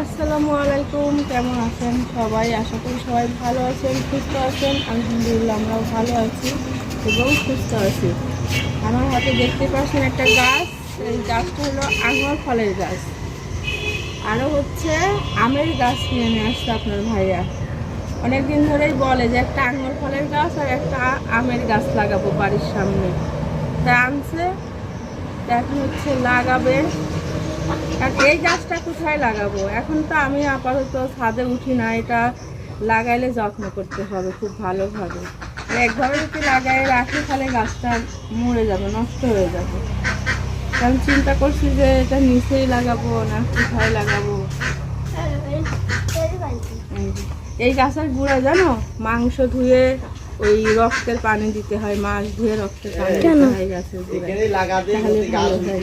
আসসালামু আলাইকুম, কেমন আছেন সবাই? আশা করি সবাই ভালো আছেন, সুস্থ আছেন। আলহামদুলিল্লাহ, আমরাও ভালো আছি এবং সুস্থ আছি। আমার হাতে দেখতে পাচ্ছেন একটা গাছ। এই গাছটা হলো আঙুর ফলের গাছ। আরও হচ্ছে আমের গাছ কিনে নিয়ে আসছে আপনার ভাইয়া। অনেকদিন ধরেই বলে যে একটা আঙুর ফলের গাছ আর একটা আমের গাছ লাগাবো বাড়ির সামনে। তা আনছে, এখন হচ্ছে লাগাবে। আর এই গাছটা কোথায় লাগাবো? এখন তো আমি আপাতত ছাদে উঠি না এটা লাগাইলে যত্ন করতে হবে খুব ভালোভাবে। আর একভাবে যদি লাগাই রাখি তাহলে গাছটা মরে যাবে নষ্ট হয়ে যাবে। আমি চিন্তা করছি যে এটা নিচেই লাগাবো না কোথায় লাগাবো? এই গাছের গুঁড়া জানো? মাংস ধুয়ে ওই রক্তের পানি দিতে হয় মাছ ধুয়ে রক্তের পানি দিতে হয় গাছের লাগাতে তাহলে ভালো হয়।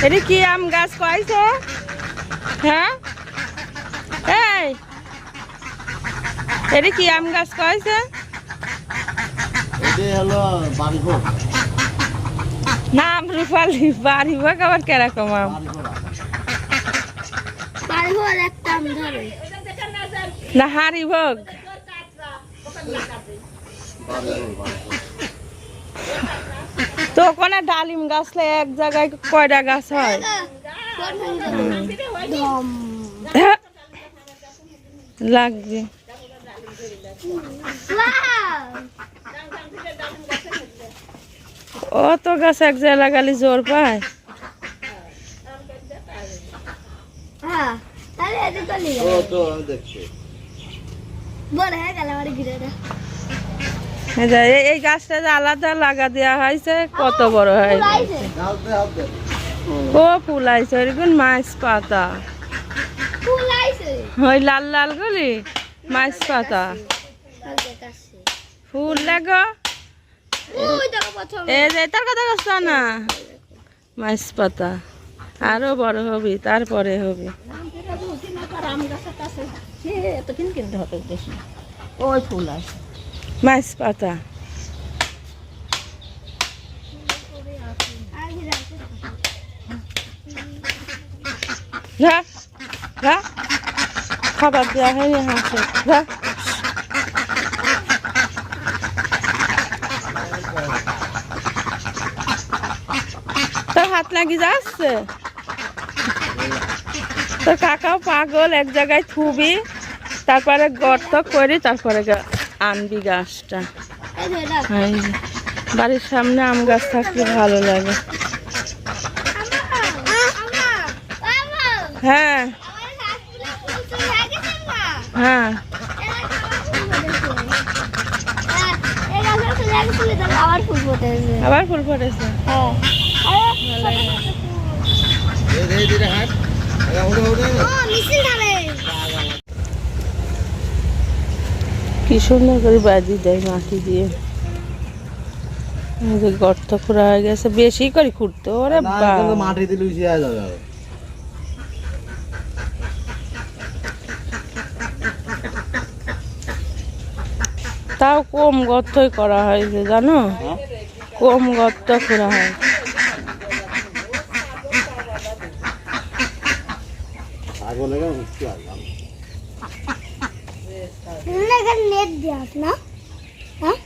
এটি কি আম গাছ কয়েছে হ্যাঁ? এই! এটি কি আম গাছ কয়েছে নাম রূপালি বাড়ি ভাগ আবার কীরকম আম? না হাড়ি ভোগ। বাড়ি ভোগ বাড়ি ভোগ। তো ওখানে ডালিম গাছলে এক জায়গায় কয়টা গাছ হয়? লাগবে। অত গাছ এক জায়গায় লাগালে জোর পায়? ও তো আমি দেখছি এই যে এই- গাছটা যে আলাদা লাগা দেওয়া হয়েছে, কত বড় হয় দে ও ফুল আইছে মাছ পাতা। ওই লাল লাল গুলি, মাছ পাতা। ফুল লাগো। এই যে তার কথা কষ্ট না। মাছ পাতা। আরও বড় হবি, তারপরে হবে। ওই ফুল আছে মাছ পাতা খাবার দেওয়া তোর হাত লাগি যাচ্ছে তোর কাকাও পাগল এক জায়গায় থুবি তারপরে গর্ত করি তারপরে আনবি গাছটা। বাড়ির সামনে আম গাছ থাকলে ভালো লাগে। হ্যাঁ। হ্যাঁ। আবার ফুল ফুটেছে। আবার ফুল ফুটেছে হ্যাঁ এই ধীরে ধীরে হাঁট এরা উড়ে উড়ে ও মিছিল ধারে কি সুন্দর করে বাজি দেয় মাটি দিয়ে। গর্ত খোঁড়া হয়ে গেছে বেশি করে খুঁড়তে ওরে মাটি দিলে যাবে। তাও কম গর্তই করা হয়েছে জানো? হ্যাঁ? কম গর্ত করা হয়। ছাগল এখানে উঠতে আসলাম এখানে নেট দেওয়া না হ্যাঁ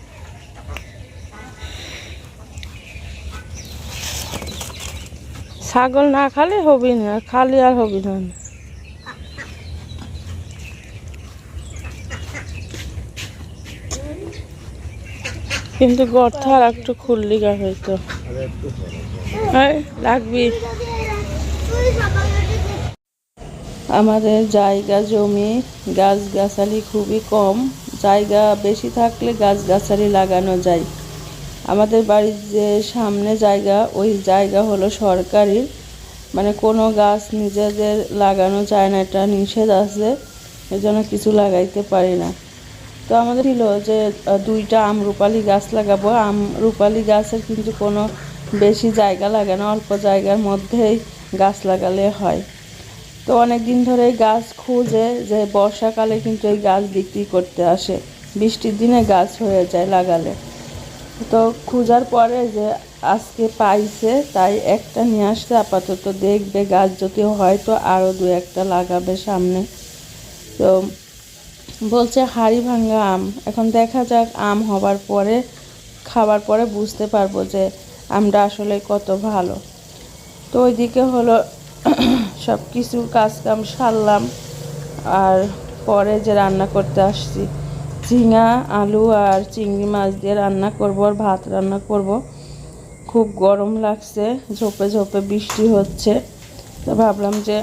ছাগল না খালে হবি না খালি আর হবি না। কিন্তু গর্ত আর একটু খুললি গা হয়তো লাগবি আমাদের জায়গা জমি, গাছগাছালি খুবই কম। জায়গা বেশি থাকলে গাছগাছালি লাগানো যায়। আমাদের বাড়ির যে সামনে জায়গা, ওই জায়গা হলো সরকারি মানে কোনো গাছ নিজেদের লাগানো যায় না, এটা নিষেধ আছে। এজন্য কিছু লাগাইতে পারি না। তো আমাদের ছিল যে দুইটা আমরুপালি গাছ লাগাবো। আম আমরুপালি গাছের কিন্তু কোনো বেশি জায়গা লাগে না, অল্প জায়গার মধ্যেই গাছ লাগালে হয়। তো অনেক দিন ধরে গাছ খুঁজে যে বর্ষাকালে কিন্তু এই গাছ বিক্রি করতে আসে। বৃষ্টির দিনে গাছ হয়ে যায় লাগালে। তো খোঁজার পরে যে আজকে পাইছে, তাই একটা নিয়ে আসতে আপাতত দেখবে গাছ যদি হয় তো আরও দু একটা লাগাবে সামনে। তো বলছে হাড়ি ভাঙ্গা আম। এখন দেখা যাক আম হবার পরে, খাবার পরে বুঝতে পারব যে আমটা আসলে কত ভালো। তো ওইদিকে হলো সব কিছু কাজ কাম সারলাম। আর পরে যে রান্না করতে আসছি, ঝিঙা, আলু আর চিংড়ি মাছ দিয়ে রান্না করব আর ভাত রান্না করব। খুব গরম লাগছে, ঝোপে ঝোপে বৃষ্টি হচ্ছে। তো ভাবলাম যে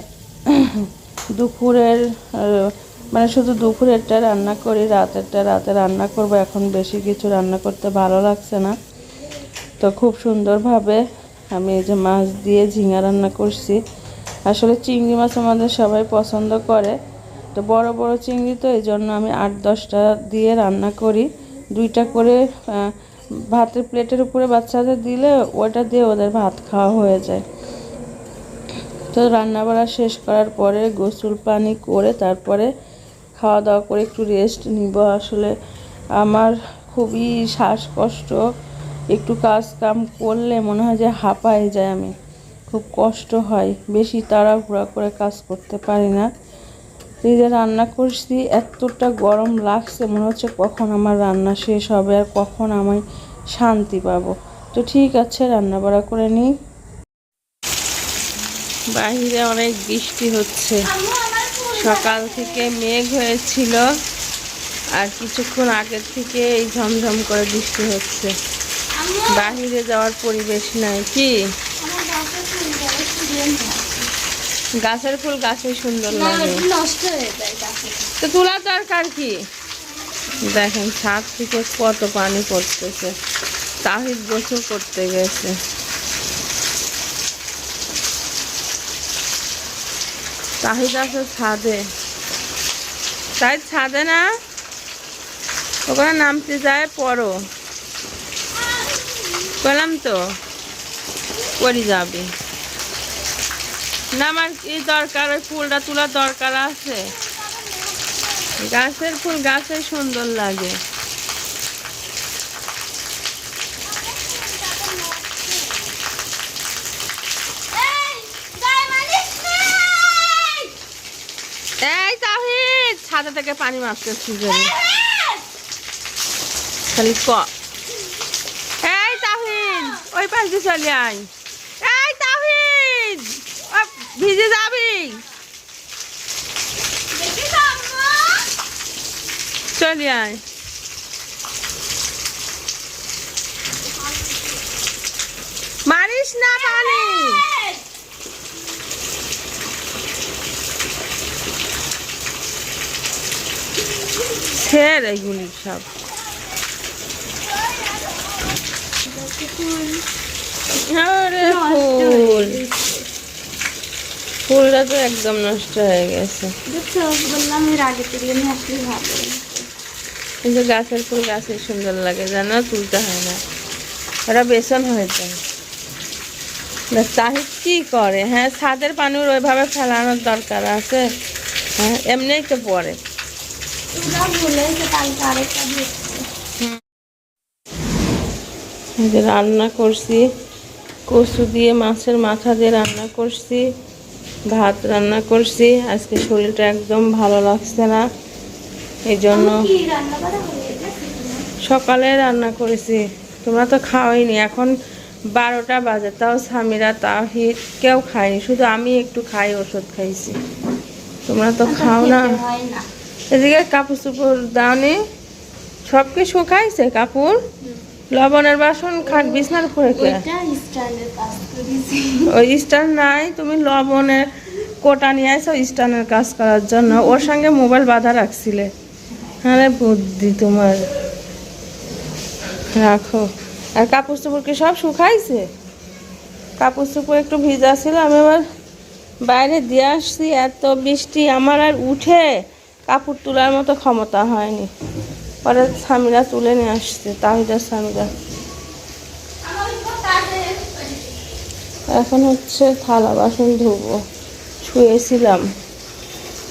দুপুরের মানে শুধু দুপুরেরটা রান্না করি, রাতেরটা, রাতে রান্না করব। এখন বেশি কিছু রান্না করতে ভালো লাগছে না। তো খুব সুন্দরভাবে আমি এই যে মাছ দিয়ে ঝিঙা রান্না করছি। আসলে চিংড়ি মাছ আমাদের সবাই পছন্দ করে। তো বড় বড় চিংড়ি তো এই জন্য আমি আট, দশটা দিয়ে রান্না করি। দুইটা করে ভাতের প্লেটের উপরে বাচ্চাদের দিলে ওটা দিয়ে ওদের ভাত খাওয়া হয়ে যায়। তো রান্না বাড়া শেষ করার পরে গোসল পানি করে তারপরে খাওয়া দাওয়া করে একটু রেস্ট নিব। আসলে আমার খুবই শ্বাসকষ্ট। একটু কাজ কাম করলে মনে হয় যে হাঁপায় যায় আমি। খুব কষ্ট হয়, বেশি তাড়াহুড়া করে কাজ করতে পারি না। যে রান্না করছি, এতটা গরম লাগছে, মনে হচ্ছে কখন আমার রান্না শেষ হবে আর কখন আমি শান্তি পাবো। তো ঠিক আছে, রান্না বাড়া করে নিই। বাহিরে অনেক বৃষ্টি হচ্ছে। সকাল থেকে মেঘ হয়েছিল আর কিছুক্ষণ আগের থেকে এই ঝমঝম করে বৃষ্টি হচ্ছে। বাহিরে যাওয়ার পরিবেশ নাই, কি? গাছের ফুল গাছে সুন্দর লাগে। নষ্ট হয়ে যায় তো তোলা দরকার কি? দেখেন ছাদ থেকে কত পানি পড়তেছে। তাহিদ গোসল করতে গেছে। তাহিদ আছে ছাদে। তাই ছাদে না? ওখানে নামতে যায় পড়ো। বললাম তো করি যাবি। না আমার কি দরকার, ওই ফুলটা তোলার দরকার আছে। গাছের ফুল গাছে সুন্দর লাগে। এই তাহিদ, ছাদে থেকে পানি মারতেছি খালি ক। এই তাহিদ, ওই পাশ দিয়ে চলে আয়। ভিজে যাবি? চলে আয়। মারিস না পানি। ছেড় এগুলি সব। আরে ফুল। ফুলটা তো একদম নষ্ট হয়ে গেছে। বললাম এর আগে থেকে নিয়ে আসলে ভালো। কিন্তু গাছের ফুল গাছে সুন্দর লাগে জানো তুলতে হয় না। ওরা বেসন হয়ে যায়। তাহিদ কি করে হ্যাঁ ছাদের পানির ওইভাবে ফেলানোর দরকার আছে? হ্যাঁ এমনিই তো যে রান্না করছি কচু দিয়ে মাছের মাথা দিয়ে রান্না করছি। ভাত রান্না করছি। আজকে শরীরটা একদম ভালো লাগছে না। এই জন্য সকালে রান্না করেছি। তোমরা তো খাওয়াইনি। এখন বারোটা বাজে। তাও স্বামীরা তাও হিট কেউ খায়নি। শুধু আমি একটু খাই ওষুধ খাইছি। তোমরা তো খাও না। এদিকে কাপড় চুপড় দাওনি। সব কি শুকাইছে কাপড়? লবণের বাসন খাট বিছনার উপরে ওই স্টার নাই তুমি লবণের কোটা নিয়ে আসো স্টানের কাজ করার জন্য। ওর সঙ্গে মোবাইল বাঁধা রাখছিলে। আরে বুদ্ধি তোমার। রাখো। আর কাপড় চোপড় কি সব শুকাইছে? কাপড় চোপড় একটু ভিজা ছিল আমি এবার বাইরে দিয়ে আসছি। এত বৃষ্টি আমার আর উঠে কাপড় তোলার মতো ক্ষমতা হয়নি। পরে স্বামীরা তুলে নিয়ে আসছে তাহিদার স্বামীরা। এখন হচ্ছে থালা বাসন ধুবো। শুয়েছিলাম,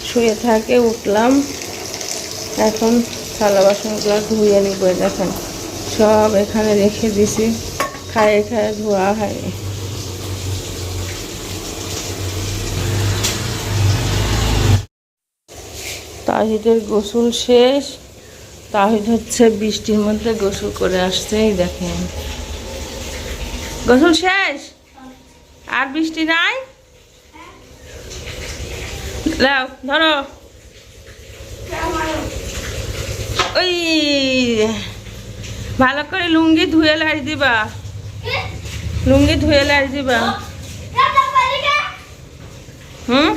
শুয়ে থাকে উঠলাম। এখন থালা বাসনগুলো ধুয়ে নিব দেখেন। সব এখানে রেখে দিছি, খায়ে খায়ে ধোয়া হয়নি। তাহিদের গোসল শেষ তাহিদ হচ্ছে বৃষ্টির মধ্যে গোসল করে আসছে, এই দেখেন। গোসল শেষ? আর বৃষ্টি নাই? ধরো। ওই, ভালো করে লুঙ্গি ধুয়ে লাড়ি দিবা। লুঙ্গি ধুয়ে লাড়ি দিবা। হুম?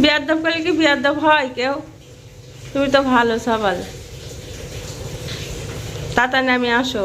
বিয়ার দপ করলে কি বিয়ার দপ হয় কেউ? তুমি তো ভালো সাবাল। তাড়াতাড়ি নামে আসো।